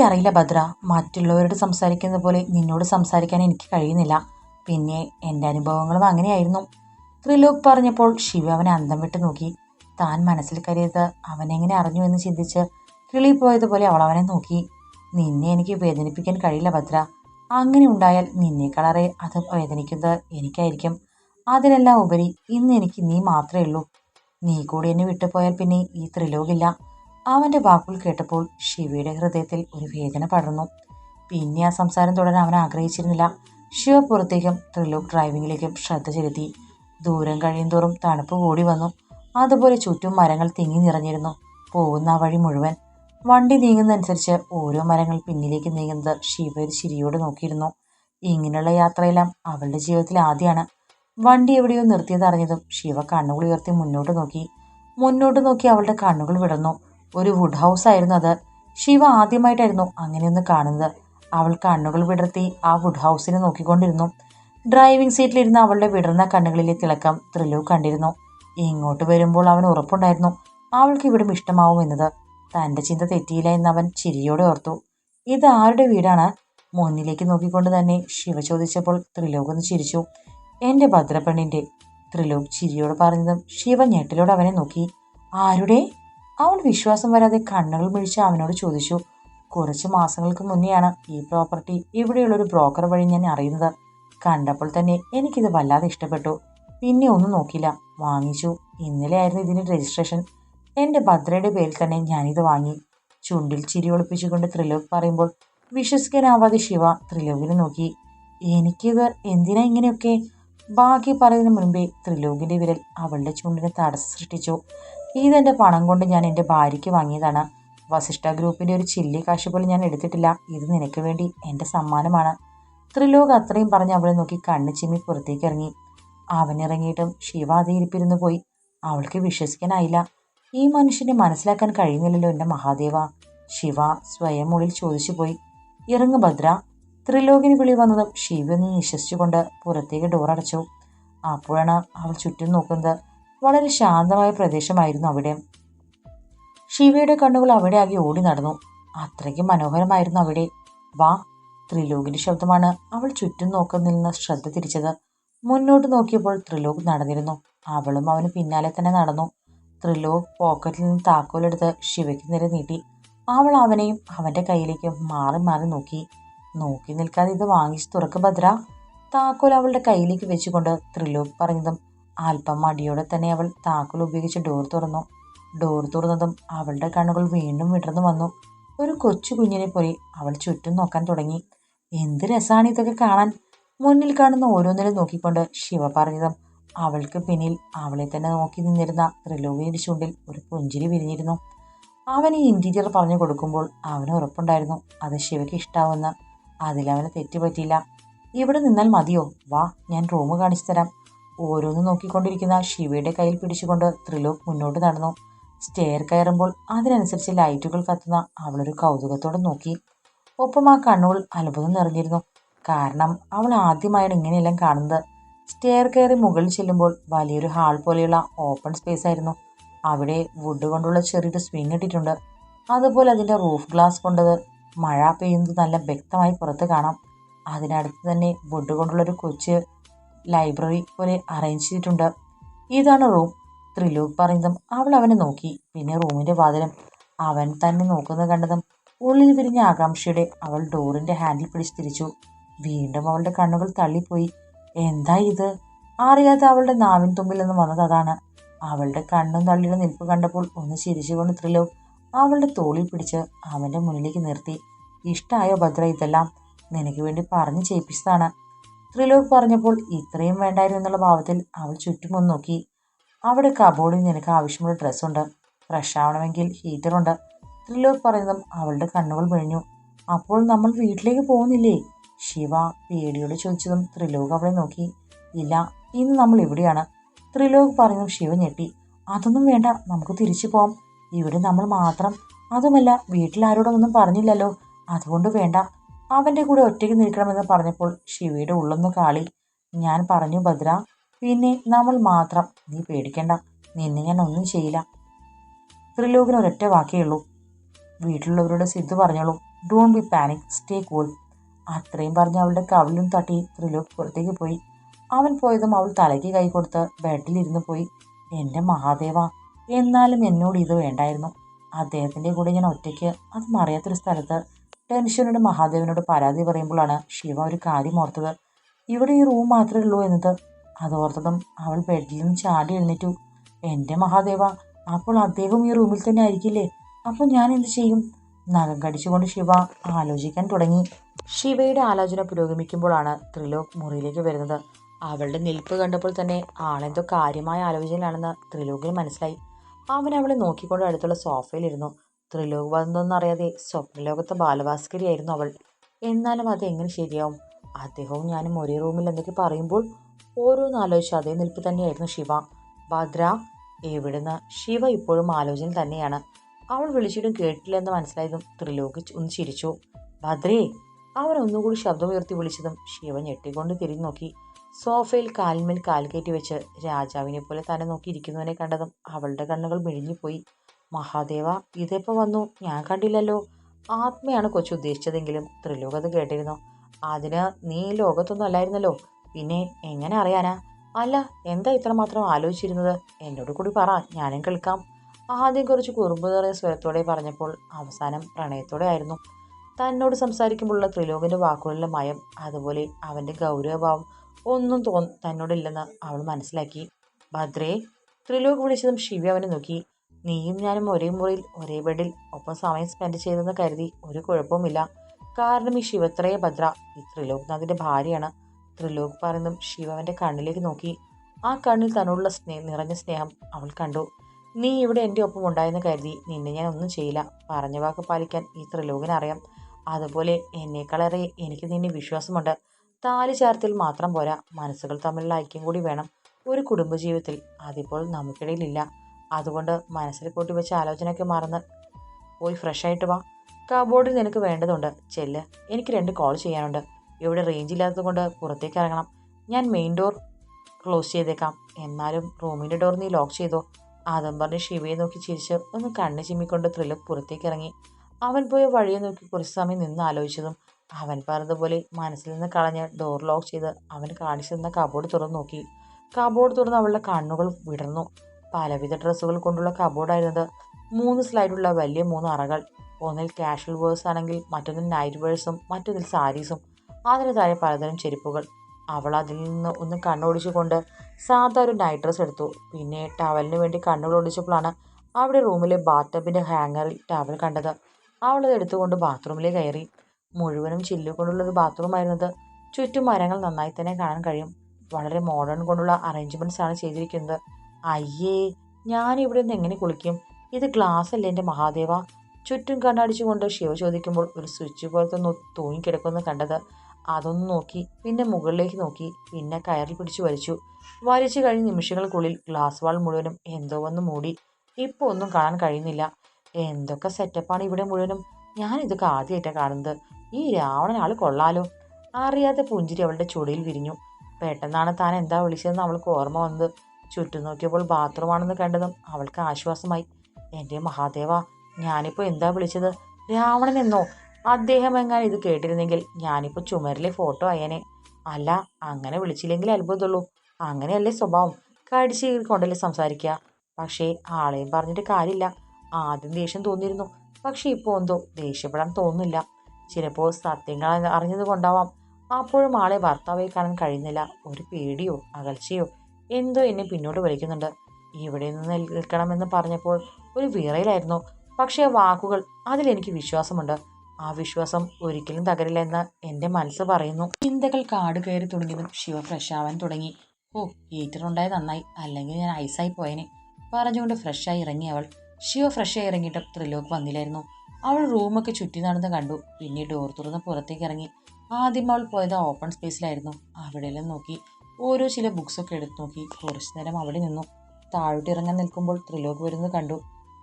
എനിക്കറിയില്ല ഭദ്ര. മറ്റുള്ളവരോട് സംസാരിക്കുന്ന പോലെ നിന്നോട് സംസാരിക്കാൻ എനിക്ക് കഴിയുന്നില്ല. പിന്നെ എന്റെ അനുഭവങ്ങളും അങ്ങനെയായിരുന്നു. ത്രിലോക് പറഞ്ഞപ്പോൾ ശിവ അവനെ അന്തം വിട്ട് നോക്കി. താൻ മനസ്സിൽ കരുതിയത് അവനെങ്ങനെ അറിഞ്ഞു എന്ന് ചിന്തിച്ച് കിളി പോയതുപോലെ അവൾ അവനെ നോക്കി. നിന്നെ എനിക്ക് വേദനിപ്പിക്കാൻ കഴിയില്ല ഭദ്ര. അങ്ങനെ ഉണ്ടായാൽ നിന്നേക്കാളറെ അത് വേദനിക്കുന്നത് എനിക്കായിരിക്കും. അതിനെല്ലാം ഉപരി ഇന്ന് എനിക്ക് നീ മാത്രമേ ഉള്ളൂ. നീ കൂടി എന്നെ വിട്ടുപോയാൽ പിന്നെ ഈ ത്രിലോകില്ല. അവന്റെ വാക്കുകൾ കേട്ടപ്പോൾ ശിവയുടെ ഹൃദയത്തിൽ ഒരു വേദന പടർന്നു. പിന്നെ ആ സംസാരം തുടരാൻ അവൻ ആഗ്രഹിച്ചിരുന്നില്ല. ശിവ പുറത്തേക്കും ത്രിലോക് ഡ്രൈവിംഗിലേക്കും ശ്രദ്ധ ചെലുത്തി. ദൂരം കഴിയുന്തോറും തണുപ്പ് കൂടി വന്നു. അതുപോലെ ചുറ്റും മരങ്ങൾ തിങ്ങി നിറഞ്ഞിരുന്നു. പോകുന്ന വഴി മുഴുവൻ. വണ്ടി നീങ്ങുന്നതനുസരിച്ച് ഓരോ മരങ്ങൾ പിന്നിലേക്ക് നീങ്ങുന്നത് ശിവ ഒരു ചിരിയോട് നോക്കിയിരുന്നു. ഇങ്ങനെയുള്ള യാത്രയെല്ലാം അവളുടെ ജീവിതത്തിൽ ആദ്യമാണ്. വണ്ടി എവിടെയോ നിർത്തിയത് അറിഞ്ഞതും ശിവ കണ്ണുകൾ ഉയർത്തി മുന്നോട്ട് നോക്കി. മുന്നോട്ട് നോക്കി അവളുടെ കണ്ണുകൾ വിടർന്നു. ഒരു വുഡ് ഹൗസ് ആയിരുന്നു അത്. ശിവ ആദ്യമായിട്ടായിരുന്നു അങ്ങനെയൊന്ന് കാണുന്നത്. അവൾ കണ്ണുകൾ വിടർത്തി ആ വുഡ് ഹൗസിനെ നോക്കിക്കൊണ്ടിരുന്നു. ഡ്രൈവിംഗ് സീറ്റിലിരുന്ന അവളുടെ വിടർന്ന കണ്ണുകളിലെ തിളക്കം ത്രിലു കണ്ടിരുന്നു. ഇങ്ങോട്ട് വരുമ്പോൾ അവൻ ഉറപ്പുണ്ടായിരുന്നു. അവൾക്ക് ഇവിടെ ഇഷ്ടമാവും ഇഷ്ടമാവുമെന്നത് തന്റെ ചിന്ത തെറ്റിയില്ല എന്ന് അവൻ ചിരിയോടെ ഓർത്തു. ഇത് ആരുടെ വീടാണ്? മുന്നിലേക്ക് നോക്കിക്കൊണ്ട് തന്നെ ശിവ ചോദിച്ചപ്പോൾ ത്രിലോക് ഒന്ന് ചിരിച്ചു. എന്റെ ഭദ്രപ്പെണ്ണിന്റെ ത്രിലോക് ചിരിയോട് പറഞ്ഞതും ശിവ ഞെട്ടിലോട് അവനെ നോക്കി. ആരുടെ? അവൾ വിശ്വാസം വരാതെ കണ്ണുകൾ മിഴിച്ച് അവനോട് ചോദിച്ചു കുറച്ച് മാസങ്ങൾക്ക് മുന്നെയാണ് ഈ പ്രോപ്പർട്ടി ഇവിടെയുള്ളൊരു ബ്രോക്കർ വഴി ഞാൻ അറിയുന്നത്. കണ്ടപ്പോൾ തന്നെ എനിക്കിത് വല്ലാതെ ഇഷ്ടപ്പെട്ടു. പിന്നെ ഒന്നും നോക്കില്ല വാങ്ങിച്ചു. ഇന്നലെ ആയിരുന്നു ഇതിന്റെ രജിസ്ട്രേഷൻ എന്റെ ഭദ്രയുടെ പേരിൽ തന്നെ ഞാനിത് വാങ്ങി. ചുണ്ടിൽ ചിരി ഒളിപ്പിച്ചുകൊണ്ട് ത്രിലോക് പറയുമ്പോൾ വിശ്വസിക്കാനാവാതെ ശിവ ത്രിലോകിനെ നോക്കി. എനിക്കിത് എന്തിനാ ഇങ്ങനെയൊക്കെ? ബാക്കി പറയുന്നതിന് മുൻപേ ത്രിലോകിന്റെ വിരൽ അവളുടെ ചുണ്ടിന് തടസ്സം സൃഷ്ടിച്ചു. ഇതെന്റെ പണം കൊണ്ട് ഞാൻ എന്റെ ഭാര്യയ്ക്ക് വാങ്ങിയതാണ്. വസിഷ്ഠ ഗ്രൂപ്പിന്റെ ഒരു ചില്ലി കാശ് പോലും ഞാൻ എടുത്തിട്ടില്ല. ഇത് നിനക്ക് വേണ്ടി എന്റെ സമ്മാനമാണ്. ത്രിലോക് അത്രയും പറഞ്ഞ് അവളെ നോക്കി കണ്ണു ചിമ്മി പുറത്തേക്ക് ഇറങ്ങി. അവനിറങ്ങിയിട്ടും ശിവ അതേ ഇരിപ്പിരുന്നു പോയി. അവൾക്ക് വിശ്വസിക്കാനായില്ല. ഈ മനുഷ്യനെ മനസ്സിലാക്കാൻ കഴിയുന്നില്ലല്ലോ എന്റെ മഹാദേവ. ശിവ സ്വയം ഉള്ളിൽ ചോദിച്ചു പോയി. ഇറങ്ങു ഭദ്ര. ത്രിലോകിന് വിളി വന്നതും ശിവ ഒന്ന് നിശ്വസിച്ചുകൊണ്ട് പുറത്തേക്ക് ഡോറടച്ചു അപ്പോഴാണ് അവൾ ചുറ്റും നോക്കുന്നത്. വളരെ ശാന്തമായ പ്രദേശമായിരുന്നു അവിടെ. ശിവയുടെ കണ്ണുകൾ അവിടെ ആകെ ഓടി നടന്നു. അത്രയ്ക്ക് മനോഹരമായിരുന്നു അവിടെ. വാ ത്രിലോകിന്റെ ശബ്ദമാണ്. അവൾ ചുറ്റും നോക്കുന്നതിൽ നിന്ന് ശ്രദ്ധ തിരിച്ചത്. മുന്നോട്ട് നോക്കിയപ്പോൾ ത്രിലോക് നടന്നിരുന്നു. അവളും അവന് പിന്നാലെ തന്നെ നടന്നു. ത്രിലോക് പോക്കറ്റിൽ നിന്ന് താക്കോലെടുത്ത് ശിവയ്ക്ക് നേരെ നീട്ടി. അവൾ അവനെയും അവന്റെ കയ്യിലേക്ക് മാറി മാറി നോക്കി. നോക്കി നിൽക്കാതെ ഇത് വാങ്ങിച്ചു തുറക്ക് ഭദ്ര. താക്കോൽ അവളുടെ കയ്യിലേക്ക് വെച്ചുകൊണ്ട് ത്രിലോക് പറഞ്ഞതും അല്പം മടിയോടെ തന്നെ അവൾ താക്കോൽ ഉപയോഗിച്ച് ഡോർ തുറന്നു. ഡോർ തുറന്നതും അവളുടെ കണ്ണുകൾ വീണ്ടും വിടർന്നു വന്നു. ഒരു കൊച്ചു കുഞ്ഞിനെ പോലെ അവൾ ചുറ്റും നോക്കാൻ തുടങ്ങി. എന്ത് രസമാണ് ഇതൊക്കെ കാണാൻ? മുന്നിൽ കാണുന്ന ഓരോന്നിലും നോക്കിക്കൊണ്ട് ശിവ പറഞ്ഞതും അവൾക്ക് പിന്നിൽ അവളെ തന്നെ നോക്കി നിന്നിരുന്ന ത്രിലോകിയുടെ ചുണ്ടിൽ ഒരു പുഞ്ചിരി വിരിഞ്ഞിരുന്നു. അവൻ ഈ ഇന്റീരിയർ പറഞ്ഞു കൊടുക്കുമ്പോൾ അവന് ഉറപ്പുണ്ടായിരുന്നു. അത് ശിവയ്ക്ക് ഇഷ്ടാവുമെന്ന് അതിലവന് തെറ്റുപറ്റിയില്ല. ഇവിടെ നിന്നാൽ മതിയോ? വാ ഞാൻ റൂം കാണിച്ചു തരാം. ഓരോന്ന് നോക്കിക്കൊണ്ടിരിക്കുന്ന ശിവയുടെ കയ്യിൽ പിടിച്ചുകൊണ്ട് ത്രിലോക് മുന്നോട്ട് നടന്നു. സ്റ്റെയർ കയറുമ്പോൾ അതിനനുസരിച്ച് ലൈറ്റുകൾ കത്തുന്ന അവളൊരു കൗതുകത്തോടെ നോക്കി. ഒപ്പം ആ കണ്ണുകൾ അത്ഭുതം നിറഞ്ഞിരുന്നു. കാരണം അവൾ ആദ്യമായാണ് ഇങ്ങനെയെല്ലാം കാണുന്നത്. സ്റ്റെയർ കയറി മുകളിൽ ചെല്ലുമ്പോൾ വലിയൊരു ഹാൾ പോലെയുള്ള ഓപ്പൺ സ്പേസ് ആയിരുന്നു. അവിടെ വുഡ് കൊണ്ടുള്ള ചെറിയൊരു സ്വിങ് ഇട്ടിട്ടുണ്ട്. അതുപോലെ അതിന്റെ റൂഫ് ഗ്ലാസ് കൊണ്ടത് മഴ പെയ്യുന്നത് നല്ല വ്യക്തമായി പുറത്ത് കാണാം. അതിനടുത്ത് തന്നെ വുഡ് കൊണ്ടുള്ളൊരു കൊച്ച് ലൈബ്രറി പോലെ അറേഞ്ച് ചെയ്തിട്ടുണ്ട്. ഇതാണ് റൂം ത്രിലോക് പറയുന്നതും അവൾ അവനെ നോക്കി. പിന്നെ റൂമിന്റെ വാതിലും. അവൻ തന്നെ നോക്കുന്നത് കണ്ടതും ഉള്ളിൽ വിരിഞ്ഞ ആകാംക്ഷയുടെ അവൾ ഡോറിന്റെ ഹാൻഡിൽ പിടിച്ച് തിരിച്ചു. വീണ്ടും അവളുടെ കണ്ണുകൾ തള്ളിപ്പോയി. എന്താ ഇത്? അറിയാതെ അവളുടെ നാവിൻ തുമ്പിൽ നിന്ന് വന്നത് അതാണ്. അവളുടെ കണ്ണും തള്ളിയുടെ നിൽപ്പ് കണ്ടപ്പോൾ ഒന്ന് ചിരിച്ചുകൊണ്ട് ത്രിലോക് അവളുടെ തോളിൽ പിടിച്ച് അവന്റെ മുന്നിലേക്ക് നിർത്തി. ഇഷ്ടമായോ ഭദ്ര ഇതെല്ലാം? നിനക്ക് വേണ്ടി പറഞ്ഞു ചെയ്യിപ്പിച്ചതാണ്. ത്രിലോക് പറഞ്ഞപ്പോൾ ഇത്രയും വേണ്ടായിരുന്നു എന്നുള്ള ഭാവത്തിൽ അവൾ ചുറ്റും ഒന്ന് നോക്കി. അവിടെ കബോർഡിൽ നിനക്ക് ആവശ്യമുള്ള ഡ്രസ്സുണ്ട് ഫ്രഷ് ആവണമെങ്കിൽ ഹീറ്ററുണ്ട് ത്രിലോക് പറയുന്നതും അവളുടെ കണ്ണുകൾ പിഴിഞ്ഞു അപ്പോൾ നമ്മൾ വീട്ടിലേക്ക് പോകുന്നില്ലേ? ശിവ പേടിയോട് ചോദിച്ചതും ത്രിലോക് അവളെ നോക്കി. ഇല്ല ഇന്ന് നമ്മൾ ഇവിടെയാണ്. ത്രിലോക് പറഞ്ഞു ശിവ ഞെട്ടി. അതൊന്നും വേണ്ട നമുക്ക് തിരിച്ചു പോവാം. ഇവിടെ നമ്മൾ മാത്രം. അതുമല്ല വീട്ടിൽ ആരോടും ഒന്നും പറഞ്ഞില്ലല്ലോ. അതുകൊണ്ട് വേണ്ട. അവന്റെ കൂടെ ഒറ്റയ്ക്ക് നിൽക്കണമെന്ന് പറഞ്ഞപ്പോൾ ശിവയുടെ ഉള്ളൊന്ന് കാളി ഞാൻ പറഞ്ഞു ഭദ്ര പിന്നെ നമ്മൾ മാത്രം. നീ പേടിക്കണ്ട നിന്നെ ഞാൻ ഒന്നും ചെയ്യില്ല. ത്രിലോകിന് ഒരൊറ്റ വാക്കേ ഉള്ളൂ. വീട്ടിലുള്ളവരോട് സിദ്ധു പറഞ്ഞോളൂ don't be panic stay cool അത്രയും പറഞ്ഞ് അവളുടെ കവലും തട്ടി ത്രിലോക് പുറത്തേക്ക് പോയി. അവൻ പോയതും അവൾ തലയ്ക്ക് കൈ കൊടുത്ത് ബെഡിലിരുന്ന് പോയി. എന്റെ മഹാദേവ എന്നാലും എന്നോട് ഇത് വേണ്ടായിരുന്നു. അദ്ദേഹത്തിന്റെ കൂടെ ഞാൻ ഒറ്റയ്ക്ക് അത് മറിയാത്തൊരു സ്ഥലത്ത് ടെൻഷനോട് മഹാദേവനോട് പരാതി പറയുമ്പോഴാണ് ശിവ ഒരു കാര്യം ഓർത്തത്. ഇവിടെ ഈ റൂം മാത്രമേ ഉള്ളൂ എന്നത്. അതോർത്തതും അവൾ ബെഡിൽ നിന്ന് ചാടി എഴുന്നേറ്റു. എന്റെ മഹാദേവ അപ്പോൾ അദ്ദേഹം ഈ റൂമിൽ തന്നെ ആയിരിക്കില്ലേ? അപ്പോൾ ഞാൻ എന്ത് ചെയ്യും? നഖം കടിച്ചുകൊണ്ട് ശിവ ആലോചിക്കാൻ തുടങ്ങി. ശിവയുടെ ആലോചന പുരോഗമിക്കുമ്പോഴാണ് ത്രിലോക് മുറിയിലേക്ക് വരുന്നത്. അവളുടെ നിൽപ്പ് കണ്ടപ്പോൾ തന്നെ ആളെന്തോ കാര്യമായ ആലോചനയിലാണെന്ന് ത്രിലോകിന് മനസ്സിലായി. അവൻ അവളെ നോക്കിക്കൊണ്ട് അടുത്തുള്ള സോഫയിലിരുന്നു ത്രിലോക് വന്നതെന്നറിയാതെ സ്വപ്നലോകത്തെ ബാലഭാസ്കരിയായിരുന്നു അവൾ. എന്നാലും അത് എങ്ങനെ ശരിയാവും? അദ്ദേഹവും ഞാനും ഒരേ റൂമിൽ എന്തൊക്കെ പറയുമ്പോൾ ഓരോന്നാലോചിച്ച് അതേ നിൽപ്പ് തന്നെയായിരുന്നു ശിവ. ഭദ്ര എവിടുന്ന്? ശിവ ഇപ്പോഴും ആലോചന തന്നെയാണ്. അവൾ വിളിച്ചിട്ടും കേട്ടില്ലെന്ന് മനസ്സിലായതും ത്രിലോക് ഒന്ന് ചിരിച്ചു. ഭദ്രേ അവൻ ഒന്നുകൂടി ശബ്ദമുയർത്തി വിളിച്ചതും ശിവ ഞെട്ടിക്കൊണ്ട് തിരിഞ്ഞു നോക്കി. സോഫയിൽ കാൽമേൽ കാൽ കയറ്റി വെച്ച് രാജാവിനെ പോലെ തന്നെ നോക്കിയിരിക്കുന്നവനെ കണ്ടതും അവളുടെ കണ്ണുകൾ മിഴിഞ്ഞുപോയി. മഹാദേവ ഇതെപ്പോൾ വന്നു? ഞാൻ കണ്ടില്ലല്ലോ. ആത്മയാണ് കൊച്ചു ഉദ്ദേശിച്ചതെങ്കിലും ത്രിലോകത്ത് കേട്ടിരുന്നു. അതിന് നീ ലോകത്തൊന്നും അല്ലായിരുന്നല്ലോ. പിന്നെ എങ്ങനെ അറിയാനാ? അല്ല എന്താ ഇത്രമാത്രം ആലോചിച്ചിരുന്നത്? എന്നോട് കൂടി പറ ഞാനും കേൾക്കാം. ആദ്യം കുറച്ച് കുറുമ്പ് നിറയ സ്വരത്തോടെ പറഞ്ഞപ്പോൾ അവസാനം പ്രണയത്തോടെ ആയിരുന്നു. തന്നോട് സംസാരിക്കുമ്പോഴുള്ള ത്രിലോകിന്റെ വാക്കുകളിലെ മയം അതുപോലെ അവന്റെ ഗൗരവഭാവം ഒന്നും തോ തന്നോടില്ലെന്ന് അവൾ മനസ്സിലാക്കി. ഭദ്രേ ത്രിലോക് വിളിച്ചതും ശിവ അവനെ നോക്കി. നീയും ഞാനും ഒരേ മുറിയിൽ ഒരേ ബെഡിൽ ഒപ്പം സമയം സ്പെൻഡ് ചെയ്തെന്ന് കരുതി ഒരു കുഴപ്പവുമില്ല. കാരണം ഈ ശിവത്രയ ഭദ്ര. ഈ ത്രിലോക്നാഥിന്റെ ഭാര്യയാണ്. ത്രിലോക് പറയുന്നതും ശിവന്റെ കണ്ണിലേക്ക് നോക്കി. ആ കണ്ണിൽ തന്നോടുള്ള സ്നേഹം നിറഞ്ഞ സ്നേഹം അവൾ കണ്ടു. നീ ഇവിടെ എന്റെ ഒപ്പം ഉണ്ടായെന്ന് കരുതി നിന്നെ ഞാൻ ഒന്നും ചെയ്യില്ല. പറഞ്ഞ വാക്ക് പാലിക്കാൻ ഈ ത്രിലോകനറിയാം അതുപോലെ എന്നേക്കാളേറെ എനിക്ക് നിന്നെ വിശ്വാസമുണ്ട്. താലി ചേർത്തിൽ മാത്രം പോരാ. മനസ്സുകൾ തമ്മിലുള്ള ഐക്യം കൂടി വേണം. ഒരു കുടുംബജീവിതത്തിൽ അതിപ്പോൾ നമുക്കിടയിലില്ല. അതുകൊണ്ട് മനസ്സിൽ കൂട്ടി വെച്ച ആലോചനയൊക്കെ മറന്ന് പോയി ഫ്രഷ് ആയിട്ട് വാ. കബോർഡിൽ നിനക്ക് വേണ്ടതുണ്ട്. ചെല്ല്. എനിക്ക് രണ്ട് കോൾ ചെയ്യാനുണ്ട്. ഇവിടെ റേഞ്ച് ഇല്ലാത്തതുകൊണ്ട് പുറത്തേക്ക് ഇറങ്ങണം. ഞാൻ മെയിൻ ഡോർ ക്ലോസ് ചെയ്തേക്കാം. എന്നാലും റൂമിന്റെ ഡോർ നീ ലോക്ക് ചെയ്തോ. അതും പറഞ്ഞ് ശിവയെ നോക്കി ചിരിച്ച് ഒന്ന് കണ്ണ് ചിമ്മിക്കൊണ്ട് ത്രില്ല് പുറത്തേക്ക് ഇറങ്ങി. അവൻ പോയ വഴിയെ നോക്കി കുറച്ച് സമയം നിന്ന് ആലോചിച്ചതും അവൻ പറഞ്ഞതുപോലെ മനസ്സിൽ നിന്ന് കളഞ്ഞ് ഡോർ ലോക്ക് ചെയ്ത് അവൻ കാണിച്ചു തന്ന കബോർഡ് തുറന്നു നോക്കി. കബോർഡ് തുറന്ന് അവളുടെ കണ്ണുകൾ വിടർന്നു. പലവിധ ഡ്രസ്സുകൾ കൊണ്ടുള്ള കബോർഡായിരുന്നത് മൂന്ന് സ്ലൈഡുള്ള വലിയ മൂന്ന് അറകൾ. ഒന്നിൽ കാഷ്വൽ വേഴ്സ് ആണെങ്കിൽ മറ്റൊന്നിൽ നൈറ്റ് വേഴ്സും മറ്റൊന്നിൽ സാരീസും അതിന് താഴെ പലതരം ചെരുപ്പുകൾ. അവൾ അതിൽ നിന്ന് ഒന്ന് കണ്ണോടിച്ചുകൊണ്ട് സാധാ ഒരു നൈറ്റ് ഡ്രസ്സ് എടുത്തു. പിന്നെ ടവലിന് വേണ്ടി കണ്ണുകൾ ഓടിച്ചപ്പോഴാണ് അവിടെ റൂമിലെ ബാത്തബിന്റെ ഹാങ്ങറിൽ ടവൽ കണ്ടത്. അവൾ അത് എടുത്തുകൊണ്ട് ബാത്റൂമിലേക്ക് കയറി. മുഴുവനും ചില്ലു കൊണ്ടുള്ളൊരു ബാത്റൂം ആയിരുന്നത് ചുറ്റും മരങ്ങൾ നന്നായി തന്നെ കാണാൻ കഴിയും. വളരെ മോഡേൺ കൊണ്ടുള്ള അറേഞ്ച്മെന്റ്സ് ആണ് ചെയ്തിരിക്കുന്നത്. അയ്യേ ഞാനിവിടെ നിന്ന് എങ്ങനെ കുളിക്കും? ഇത് ഗ്ലാസ് അല്ലേ എന്റെ മഹാദേവ? ചുറ്റും കണ്ണടിച്ചുകൊണ്ട് ശിവ ചോദിക്കുമ്പോൾ ഒരു സ്വിച്ച് പോലത്തെ ഒന്ന് തൂങ്ങിക്കിടക്കുമെന്ന് കണ്ടത്. അതൊന്ന് നോക്കി പിന്നെ മുകളിലേക്ക് നോക്കി പിന്നെ കയറിൽ പിടിച്ചു വലിച്ചു. വലിച്ചു കഴിഞ്ഞ നിമിഷങ്ങൾക്കുള്ളിൽ ഗ്ലാസ് വാൾ മുഴുവനും എന്തോ വന്ന് മൂടി. ഇപ്പോൾ ഒന്നും കാണാൻ കഴിയുന്നില്ല. എന്തൊക്കെ സെറ്റപ്പാണ് ഇവിടെ മുഴുവനും? ഞാൻ ഇതൊക്കെ ആദ്യമായിട്ടാണ് കാണുന്നത്. ഈ രാവണൻ ആൾ കൊള്ളാലോ? അറിയാതെ പുഞ്ചിരി അവളുടെ ചുടിയിൽ വിരിഞ്ഞു. പെട്ടെന്നാണ് താൻ എന്താ വിളിച്ചതെന്ന് അവൾക്ക് ഓർമ്മ വന്നത്. ചുറ്റും നോക്കിയപ്പോൾ ബാത്റൂമാണെന്ന് കണ്ടതും അവൾക്ക് ആശ്വാസമായി. എന്റെ മഹാദേവ ഞാനിപ്പോൾ എന്താ വിളിച്ചത്? രാവണൻ എന്നോ? അദ്ദേഹം എങ്ങാൻ ഇത് കേട്ടിരുന്നെങ്കിൽ ഞാനിപ്പോൾ ചുമരിലെ ഫോട്ടോ അയനെ. അല്ല അങ്ങനെ വിളിച്ചില്ലെങ്കിൽ അത്ഭുതമുള്ളൂ. അങ്ങനെയല്ലേ സ്വഭാവം? കടിച്ചു കൊണ്ടല്ലേ സംസാരിക്കുക പക്ഷേ ആളെയും പറഞ്ഞിട്ട് കാര്യമില്ല. ആദ്യം ദേഷ്യം തോന്നിയിരുന്നു. പക്ഷെ ഇപ്പോൾ എന്തോ ദേഷ്യപ്പെടാൻ തോന്നുന്നില്ല. ചിലപ്പോൾ സത്യങ്ങൾ അറിഞ്ഞത് കൊണ്ടാവാം. അപ്പോഴും ആളെ ഭർത്താവായി കാണാൻ കഴിയുന്നില്ല. ഒരു പേടിയോ അകൽച്ചയോ എന്തോ എന്നെ പിന്നോട്ട് വലിക്കുന്നുണ്ട്. ഇവിടെ നിന്ന് നിൽക്കണമെന്ന് പറഞ്ഞപ്പോൾ ഒരു വിറയിലായിരുന്നു. പക്ഷേ വാക്കുകൾ അതിലെനിക്ക് വിശ്വാസമുണ്ട്. ആ വിശ്വാസം ഒരിക്കലും തകരില്ല എന്ന് എന്റെ മനസ്സ് പറയുന്നു. ചിന്തകൾ കാട് കയറി തുടങ്ങിയതും ശിവ ഫ്രഷ് ആവാൻ തുടങ്ങി. ഓ ഹീറ്റർ ഉണ്ടായത് നന്നായി. അല്ലെങ്കിൽ ഞാൻ ഐസായി പോയേനെ. പറഞ്ഞുകൊണ്ട് ഫ്രഷായി ഇറങ്ങി അവൾ. ശിവ ഫ്രഷായി ഇറങ്ങിയിട്ട് ത്രിലോക്ക് വന്നില്ലായിരുന്നു. അവൾ റൂമൊക്കെ ചുറ്റി നടന്ന് കണ്ടു. പിന്നെ ഡോർ തുറന്ന് പുറത്തേക്ക് ഇറങ്ങി. ആദ്യം അവൾ പോയത് ഓപ്പൺ സ്പേസിലായിരുന്നു അവിടെയെല്ലാം നോക്കി. ഓരോ ചില ബുക്സൊക്കെ എടുത്തു നോക്കി. കുറച്ചു നേരം അവിടെ നിന്നു. താഴോട്ട് ഇറങ്ങാൻ നിൽക്കുമ്പോൾ ത്രിലോക് വരുന്നത് കണ്ടു.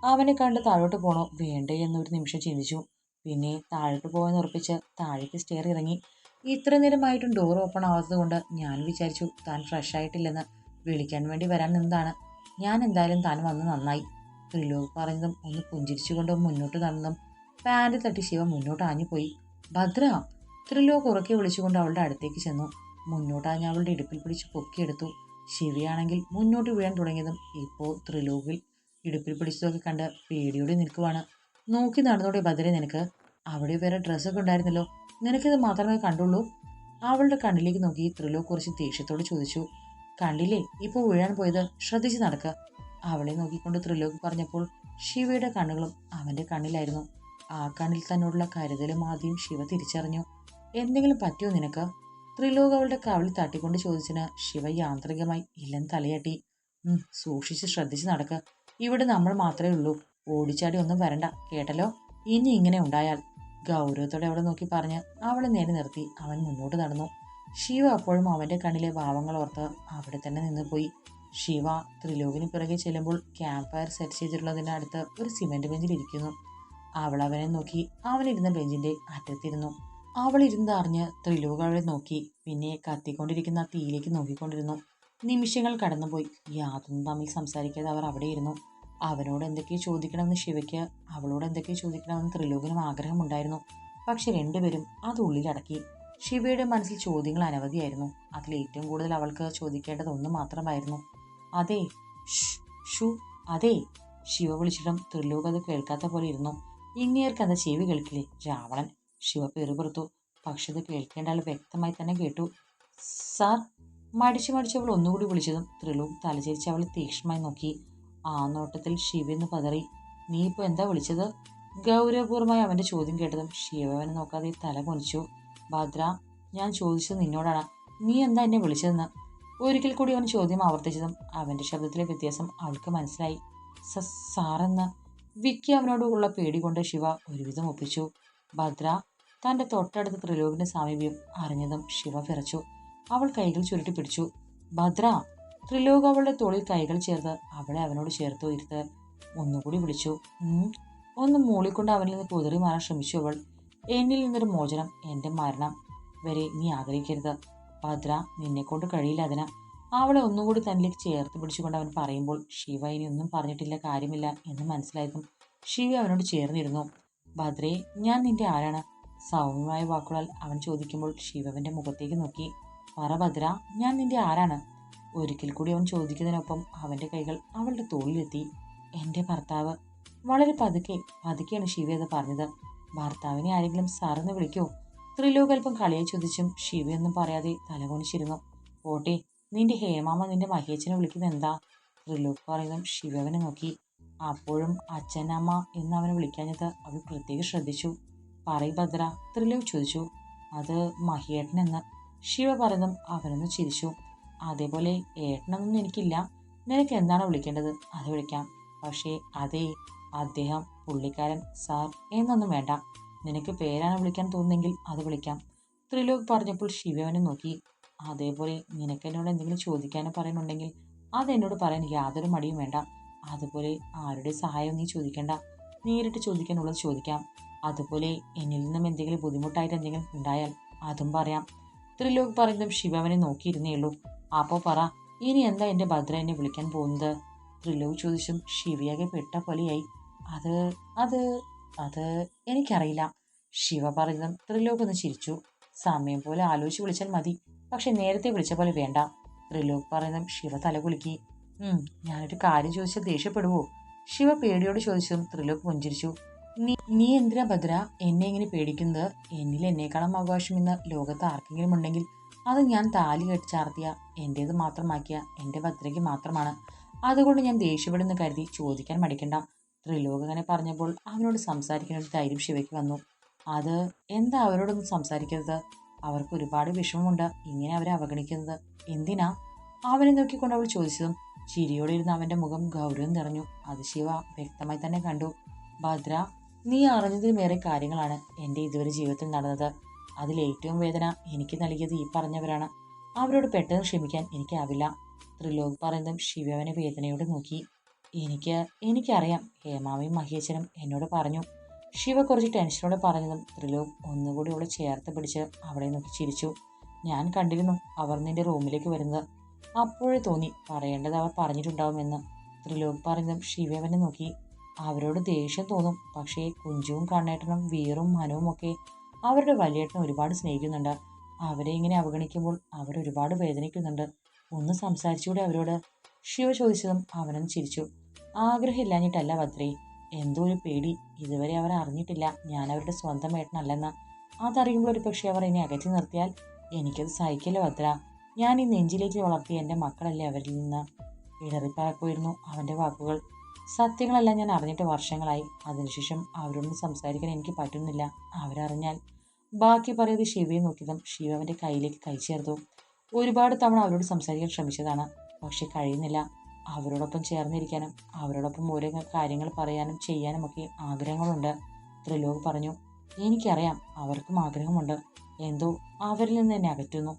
അവനെ കണ്ട് താഴോട്ട് പോകണോ വേണ്ടേ എന്നൊരു നിമിഷം ചിന്തിച്ചു. പിന്നെ താഴോട്ട് പോകാൻ ഉറപ്പിച്ച് താഴേക്ക് സ്റ്റെയർ ഇറങ്ങി. ഇത്ര നേരമായിട്ടും ഡോർ ഓപ്പൺ ആവാത്തത് കൊണ്ട് ഞാൻ വിചാരിച്ചു താൻ ഫ്രഷ് ആയിട്ടില്ലെന്ന് വിളിക്കാൻ വേണ്ടി വരാൻ നിന്നതാണ്. ഞാൻ എന്തായാലും താൻ വന്ന് നന്നായി. ത്രിലോക് പറഞ്ഞതും ഒന്ന് പുഞ്ചിരിച്ചുകൊണ്ട് മുന്നോട്ട് നടന്നതും പാന്റ് തട്ടി ശിവ മുന്നോട്ട് ആഞ്ഞുപോയി. ഭദ്ര! ത്രിലോക് ഉറക്കെ വിളിച്ചുകൊണ്ട് അവളുടെ അടുത്തേക്ക് ചെന്നു. മുന്നോട്ടാഞ്ഞ് അവളുടെ ഇടുപ്പിൽ പിടിച്ച് പൊക്കിയെടുത്തു. ശിവയാണെങ്കിൽ മുന്നോട്ട് വീഴാൻ തുടങ്ങിയതും ഇപ്പോൾ ത്രിലോകിൽ ഇടുപ്പിൽ പിടിച്ചതൊക്കെ കണ്ട് പേടിയോടെ നിൽക്കുവാണ്. നോക്കി നടന്നോടെ ബദലെ നിനക്ക് അവിടെ വേറെ ഡ്രസ്സൊക്കെ ഉണ്ടായിരുന്നല്ലോ. നിനക്കിത് മാത്രമേ കണ്ടുള്ളൂ? അവളുടെ കണ്ണിലേക്ക് നോക്കി ത്രിലോക് കുറച്ച് ദേഷ്യത്തോട് ചോദിച്ചു. കണ്ടില്ലേ ഇപ്പോൾ വീഴാൻ പോയത്? ശ്രദ്ധിച്ച് നടക്കുക അവളെ നോക്കിക്കൊണ്ട് ത്രിലോക് പറഞ്ഞപ്പോൾ ശിവയുടെ കണ്ണുകളും അവന്റെ കണ്ണിലായിരുന്നു. ആ കണ്ണിൽ തന്നോടുള്ള കരുതലും ആദ്യം ശിവ തിരിച്ചറിഞ്ഞു. എന്തെങ്കിലും പറ്റിയോ നിനക്ക്? ത്രിലോക് അവളുടെ കവിളിൽ തട്ടിക്കൊണ്ട് ചോദിച്ചതിന് ശിവ യാന്ത്രികമായി ഇല്ലെന്ന് തലയാട്ടി. സൂക്ഷിച്ച് ശ്രദ്ധിച്ച് നടക്ക. ഇവിടെ നമ്മൾ മാത്രമേ ഉള്ളൂ. ഓടിച്ചാടി ഒന്നും വരണ്ട. കേട്ടല്ലോ? ഇനി ഇങ്ങനെ ഉണ്ടായാൽ. ഗൗരവത്തോടെ അവളെ നോക്കി പറഞ്ഞ് അവളെ നേരെ നിർത്തി. അവൻ മുന്നോട്ട് നടന്നു. ശിവ അപ്പോഴും അവന്റെ കണ്ണിലെ ഭാവങ്ങൾ ഓർത്ത് അവിടെ തന്നെ നിന്നുപോയി ശിവ ത്രിലോകിന് പിറകെ ചെല്ലുമ്പോൾ ക്യാമ്പ് ഫയർ സെറ്റ് ചെയ്തിട്ടുള്ളതിന്റെ അടുത്ത് ഒരു സിമന്റ് ബെഞ്ചിൽ ഇരിക്കുന്നു. അവൾ അവനെ നോക്കി അവനിരുന്ന ബെഞ്ചിന്റെ അറ്റത്തിരുന്നു. അവൾ ഇരുന്ന് അറിഞ്ഞ് ത്രിലോകാവളെ നോക്കി. പിന്നെ കത്തിക്കൊണ്ടിരിക്കുന്ന തീയിലേക്ക് നോക്കിക്കൊണ്ടിരുന്നു. നിമിഷങ്ങൾ കടന്നുപോയി. യാതൊന്നും തമ്മിൽ സംസാരിക്കാതെ അവർ അവിടെ ഇരുന്നു അവനോട് എന്തൊക്കെയോ ചോദിക്കണമെന്ന് ശിവയ്ക്ക് അവളോട് എന്തൊക്കെയോ ചോദിക്കണമെന്ന് ത്രിലോകനും ആഗ്രഹമുണ്ടായിരുന്നു. പക്ഷെ രണ്ടുപേരും അത് ഉള്ളിലടക്കി. ശിവയുടെ മനസ്സിൽ ചോദ്യങ്ങൾ അനവധിയായിരുന്നു. അതിൽ ഏറ്റവും കൂടുതൽ അവൾക്ക് ചോദിക്കേണ്ടത് ഒന്ന് മാത്രമായിരുന്നു. അതെ ഷു അതെ ശിവ വിളിച്ചിട്ടും ത്രിലോക അത് കേൾക്കാത്ത പോലെ ഇരുന്നു. ഇങ്ങേർക്ക് എന്താ ചെവി കേൾക്കില്ലേ? രാവണൻ ശിവ പെറുപുറത്തു പക്ഷെ ഇത് കേൾക്കേണ്ട ആൾ വ്യക്തമായി തന്നെ കേട്ടു. സാർ മടിച്ചു മടിച്ചവൾ ഒന്നുകൂടി വിളിച്ചതും ത്രിലോക് തലചേരിച്ച് അവളെ തീക്ഷ്ണമായി നോക്കി. ആ നോട്ടത്തിൽ ശിവന്ന് പതറി. നീ ഇപ്പോൾ എന്താ വിളിച്ചത്? ഗൗരവപൂർവമായി അവന്റെ ചോദ്യം കേട്ടതും ശിവ അവനെ നോക്കാതെ തല കൊനിച്ചു. ഭദ്ര ഞാൻ ചോദിച്ചത് നിന്നോടാണ്. നീ എന്താ എന്നെ വിളിച്ചതെന്ന്? ഒരിക്കൽ കൂടി അവൻ ചോദ്യം ആവർത്തിച്ചതും അവന്റെ ശബ്ദത്തിലെ വ്യത്യാസം അവൾക്ക് മനസ്സിലായി. "സ- സാറെന്ന്? വിക്കി അവനോടുള്ള പേടി കൊണ്ട് ശിവ ഒരുവിധം ഒപ്പിച്ചു. ഭദ്ര തന്റെ തൊട്ടടുത്ത് ത്രിലോകിന്റെ സാമീപ്യം അറിഞ്ഞതും ശിവ വിറച്ചു. അവൾ കൈകൾ ചുരുട്ടി പിടിച്ചു. ഭദ്ര ത്രിലോക അവളുടെ തോളിൽ കൈകൾ ചേർത്ത് അവളെ അവനോട് ചേർത്ത് ഉയർത്ത് ഒന്നുകൂടി വിളിച്ചു. ഒന്ന് മൂളിക്കൊണ്ട് അവനിൽ നിന്ന് കുതിറി മാറാൻ ശ്രമിച്ചു അവൾ. എന്നിൽ നിന്നൊരു മോചനം എന്റെ മരണം വരെ നീ ആഗ്രഹിക്കരുത്. ഭദ്ര നിന്നെ കൊണ്ട് കഴിയില്ല അതിന്. അവളെ ഒന്നുകൂടി തന്നിലേക്ക് ചേർത്ത് പിടിച്ചുകൊണ്ട് അവൻ പറയുമ്പോൾ ശിവ ഇനി ഒന്നും പറഞ്ഞിട്ടില്ല കാര്യമില്ല എന്ന് മനസ്സിലായതും ശിവ അവനോട് ചേർന്നിരുന്നു. ഭദ്രേ ഞാൻ നിന്റെ ആരാണ്? സൗമ്യമായ വാക്കുകളാൽ അവൻ ചോദിക്കുമ്പോൾ ശിവവന്റെ മുഖത്തേക്ക് നോക്കി. പറ ഭദ്ര ഞാൻ നിന്റെ ആരാണ്? ഒരിക്കൽ കൂടി അവൻ ചോദിക്കുന്നതിനൊപ്പം അവന്റെ കൈകൾ അവളുടെ തോളിലെത്തി. എന്റെ ഭർത്താവ്. വളരെ പതുക്കെ പതുക്കെയാണ് ശിവ അത് പറഞ്ഞത്. ഭർത്താവിനെ ആരെങ്കിലും സാറെന്ന് വിളിക്കോ? ത്രിലോകൽപ്പം കളിയെ ചോദിച്ചും ശിവയൊന്നും പറയാതെ തലകൊണിച്ചിരുന്നു പോട്ടെ നിന്റെ ഹേമാമ നിന്റെ മഹേച്ചനെ വിളിക്കുന്നത് എന്താ ത്രിലോക് പറയുന്നതും ശിവവനെ നോക്കി. അപ്പോഴും അച്ഛനമ്മ എന്ന് അവനെ വിളിക്കാഞ്ഞത് അവൾ പ്രത്യേകം ശ്രദ്ധിച്ചു. പറയ് ഭദ്ര. ത്രിലോക് ചോദിച്ചു. അത് മഹിയേട്ടനെന്ന്. ശിവ പറയുന്നതും അവനൊന്ന് ചിരിച്ചു. അതേപോലെ ഏട്ടനൊന്നും എനിക്കില്ല. നിനക്ക് എന്താണ് വിളിക്കേണ്ടത്? അത് വിളിക്കാം. പക്ഷേ അതേ അദ്ദേഹം പുള്ളിക്കാരൻ സാർ എന്നൊന്നും വേണ്ട. നിനക്ക് പേരാണ് വിളിക്കാൻ തോന്നുന്നെങ്കിൽ അത് വിളിക്കാം. ത്രിലോക് പറഞ്ഞപ്പോൾ ശിവനെ നോക്കി. അതേപോലെ നിനക്ക് എന്നോട് എന്തെങ്കിലും ചോദിക്കാനോ പറയുന്നുണ്ടെങ്കിൽ അത് എന്നോട് പറയാൻ യാതൊരു മടിയും വേണ്ട. അതുപോലെ ആരുടെ സഹായവും നീ ചോദിക്കേണ്ട. നേരിട്ട് ചോദിക്കാനുള്ളത് ചോദിക്കാം. അതുപോലെ എന്നിൽ നിന്നും എന്തെങ്കിലും ബുദ്ധിമുട്ടായിട്ട് എന്തെങ്കിലും ഉണ്ടായാൽ അതും പറയാം. ത്രിലോക് പറയുന്നതും ശിവവനെ നോക്കിയിരുന്നേ ഉള്ളൂ. അപ്പോൾ പറ ഇനി എന്താ എന്റെ ഭദ്ര എന്നെ വിളിക്കാൻ പോകുന്നത്? ത്രിലോക് ചോദിച്ചും. ശിവയാകെ പെട്ട പോലെയായി. അത് അത് അത് എനിക്കറിയില്ല. ശിവ പറഞ്ഞതും ത്രിലോക് ഒന്ന് ചിരിച്ചു. സമയം പോലെ ആലോചിച്ച് വിളിച്ചാൽ മതി. പക്ഷെ നേരത്തെ വിളിച്ച പോലെ വേണ്ട. ത്രിലോക് പറയുന്നതും ശിവ തലകുലുക്കി ഞാനൊരു കാര്യം ചോദിച്ചാൽ ദേഷ്യപ്പെടുവോ? ശിവ പേടിയോട് ചോദിച്ചതും ത്രിലോക് പുഞ്ചിരിച്ചു. നീ എന്തിനാ ഭദ്ര എന്നെ എങ്ങനെ പേടിക്കുന്നത്? എന്നിൽ എന്നേക്കാളും അവകാശം ഇന്ന് ലോകത്ത് ആർക്കെങ്കിലും ഉണ്ടെങ്കിൽ അത് ഞാൻ താലി കെട്ടിച്ചാർത്തിയ എന്റേത് മാത്രമാക്കിയ. എന്റെ ഭദ്രയ്ക്ക് മാത്രമാണ്. അതുകൊണ്ട് ഞാൻ ദേഷ്യപ്പെടുന്ന കരുതി ചോദിക്കാൻ മടിക്കണ്ട. ത്രിലോക് അങ്ങനെ പറഞ്ഞപ്പോൾ അവനോട് സംസാരിക്കാൻ ഒരു ധൈര്യം ശിവയ്ക്ക് വന്നു. അത് എന്താ അവരോടൊന്നും സംസാരിക്കരുത്? അവർക്ക് ഒരുപാട് വിഷമമുണ്ട്. ഇങ്ങനെ അവരെ അവഗണിക്കുന്നത് എന്തിനാ? അവനെ നോക്കിക്കൊണ്ട് അവൾ ചോദിച്ചതും ചിരിയോടെ ഇരുന്ന് അവന്റെ മുഖം ഗൗരവം നിറഞ്ഞു. അത് ശിവ വ്യക്തമായി തന്നെ കണ്ടു. ഭദ്ര നീ അറിഞ്ഞതിലുമേറെ കാര്യങ്ങളാണ് എന്റെ ഇതുവരെ ജീവിതത്തിൽ നടന്നത്. അതിൽ ഏറ്റവും വേദന എനിക്ക് നൽകിയത് ഈ പറഞ്ഞവരാണ്. അവരോട് പെട്ടെന്ന് ക്ഷമിക്കാൻ എനിക്കാവില്ല. ത്രിലോക് പറയുന്നതും ശിവവനെ വേദനയോട് നോക്കി. എനിക്ക് എനിക്കറിയാം ഹേമാവയും മഹേശ്വരം എന്നോട് പറഞ്ഞു. ശിവ കുറച്ച് ടെൻഷനോടെ പറഞ്ഞതും ത്രിലോക് ഒന്നുകൂടി അവളെ ചേർത്ത് പിടിച്ച് അവളെ നോക്കി ചിരിച്ചു. ഞാൻ കണ്ടിരുന്നു അവർ നിന്റെ റൂമിലേക്ക് വരുന്നത്. അപ്പോഴേ തോന്നി പറയേണ്ടത് അവർ പറഞ്ഞിട്ടുണ്ടാവുമെന്ന്. ത്രിലോക് പറഞ്ഞതും ശിവവനെ നോക്കി. അവരോട് ദേഷ്യം തോന്നും. പക്ഷേ കുഞ്ചുവും കണ്ണേട്ടനും വീറും മനവും ഒക്കെ അവരുടെ വലിയേട്ടനെ ഒരുപാട് സ്നേഹിക്കുന്നുണ്ട്. അവരെ ഇങ്ങനെ അവഗണിക്കുമ്പോൾ അവരൊരുപാട് വേദനിക്കുന്നുണ്ട്. ഒന്ന് സംസാരിച്ചുകൂടെ അവരോട്. ശിവ ചോദിച്ചതും അവനും ചിരിച്ചു. ആഗ്രഹമില്ലാഞ്ഞിട്ടല്ല ഭദ്രേ. എന്തോ ഒരു പേടി. ഇതുവരെ അവർ അറിഞ്ഞിട്ടില്ല. ഞാൻ അവരുടെ സ്വന്തം ഏട്ടനല്ലെന്ന്. അതറിയുമ്പോൾ ഒരു പക്ഷേ അവർ എന്നെ അകറ്റി നിർത്തിയാൽ എനിക്കത് സഹിക്കില്ല ഭദ്ര. ഞാൻ ഈ നെഞ്ചിലേക്ക് വളർത്തിയ എന്റെ മക്കളല്ലേ അവരിൽ നിന്ന്. ഇടറിപ്പായപ്പോയിരുന്നു അവന്റെ വാക്കുകൾ. സത്യങ്ങളെല്ലാം ഞാൻ അറിഞ്ഞിട്ട് വർഷങ്ങളായി. അതിനുശേഷം അവരോട് സംസാരിക്കാൻ എനിക്ക് പറ്റുന്നില്ല. അവരറിഞ്ഞാൽ ബാക്കി പറയത് ശിവയെ നോക്കിയതും ശിവ അവന്റെ കയ്യിലേക്ക് കൈ ചേർത്തു. ഒരുപാട് തവണ അവരോട് സംസാരിക്കാൻ ശ്രമിച്ചതാണ്. പക്ഷെ കഴിയുന്നില്ല. അവരോടൊപ്പം ചേർന്നിരിക്കാനും അവരോടൊപ്പം ഓരോ കാര്യങ്ങൾ പറയാനും ചെയ്യാനും ഒക്കെ ആഗ്രഹങ്ങളുണ്ട്. ത്രിലോക് പറഞ്ഞു എനിക്കറിയാം അവർക്കും ആഗ്രഹമുണ്ട്. എന്തോ അവരിൽ നിന്ന് എന്നെ അകറ്റുന്നു.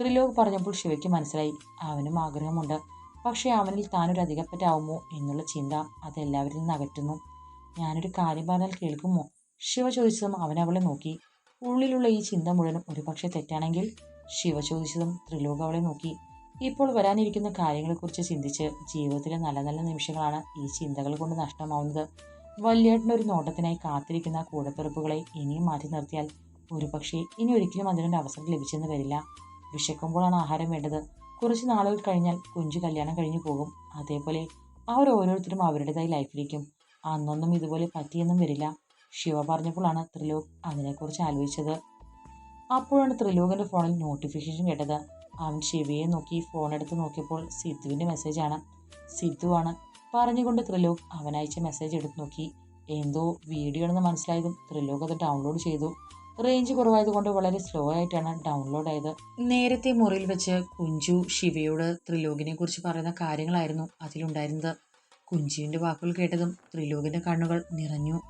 ത്രിലോക് പറഞ്ഞപ്പോൾ ശിവയ്ക്ക് മനസ്സിലായി അവനും ആഗ്രഹമുണ്ട്. പക്ഷേ അവനിൽ താനൊരു അധികപ്പറ്റാവുമോ എന്നുള്ള ചിന്ത അതെല്ലാവരിൽ നിന്ന് അകറ്റുന്നു. ഞാനൊരു കാര്യം പറഞ്ഞാൽ കേൾക്കുമോ? ശിവ ചോദിച്ചതും അവൻ അവളെ നോക്കി. ഉള്ളിലുള്ള ഈ ചിന്ത മുഴുവനും ഒരുപക്ഷെ തെറ്റാണെങ്കിൽ ശിവ ചോദിച്ചതും ത്രിലോക അവളെ നോക്കി. ഇപ്പോൾ വരാനിരിക്കുന്ന കാര്യങ്ങളെക്കുറിച്ച് ചിന്തിച്ച് ജീവിതത്തിലെ നല്ല നല്ല നിമിഷങ്ങളാണ് ഈ ചിന്തകൾ കൊണ്ട് നഷ്ടമാവുന്നത്. വല്യേട്ടന്റെ ഒരു നോട്ടത്തിനായി കാത്തിരിക്കുന്ന കൂടപ്പിറപ്പുകളെ ഇനിയും മാറ്റി നിർത്തിയാൽ ഒരുപക്ഷെ ഇനി ഒരിക്കലും അതിനൊരു അവസരം ലഭിച്ചെന്ന് വരില്ല. വിശക്കുമ്പോഴാണ് ആഹാരം വേണ്ടത്. കുറച്ച് നാളുകൾ കഴിഞ്ഞാൽ കുഞ്ചു കല്യാണം കഴിഞ്ഞു പോകും. അതേപോലെ അവർ ഓരോരുത്തരും അവരുടേതായി ലൈഫിലേക്കും. അന്നൊന്നും ഇതുപോലെ പറ്റിയെന്നും വരില്ല. ശിവ പറഞ്ഞപ്പോഴാണ് ത്രിലോക് അതിനെക്കുറിച്ച് ആലോചിച്ചത്. അപ്പോഴാണ് ത്രിലോകിന്റെ ഫോണിൽ നോട്ടിഫിക്കേഷൻ കേട്ടത്. അവൻ ശിവയെ നോക്കി ഫോൺ എടുത്ത് നോക്കിയപ്പോൾ സിദ്ധുവിന്റെ മെസ്സേജാണ് സിദ്ധുവാണ് പറഞ്ഞുകൊണ്ട് ത്രിലോക് അവനയച്ച മെസ്സേജ് എടുത്ത് നോക്കി. എന്തോ വീഡിയോ ആണെന്ന് മനസ്സിലായതും ത്രിലോക് അത് ഡൗൺലോഡ് ചെയ്തു. റേഞ്ച് കുറവായതുകൊണ്ട് വളരെ സ്ലോ ആയിട്ടാണ് ഡൗൺലോഡ് ആയത്. നേരത്തെ മുറിയിൽ വെച്ച് കുഞ്ചു ശിവയോട് ത്രിലോകിനെ കുറിച്ച് പറയുന്ന കാര്യങ്ങളായിരുന്നു അതിലുണ്ടായിരുന്നത്. കുഞ്ചുവിന്റെ വാക്കുകൾ കേട്ടതും ത്രിലോകിന്റെ കണ്ണുകൾ നിറഞ്ഞു.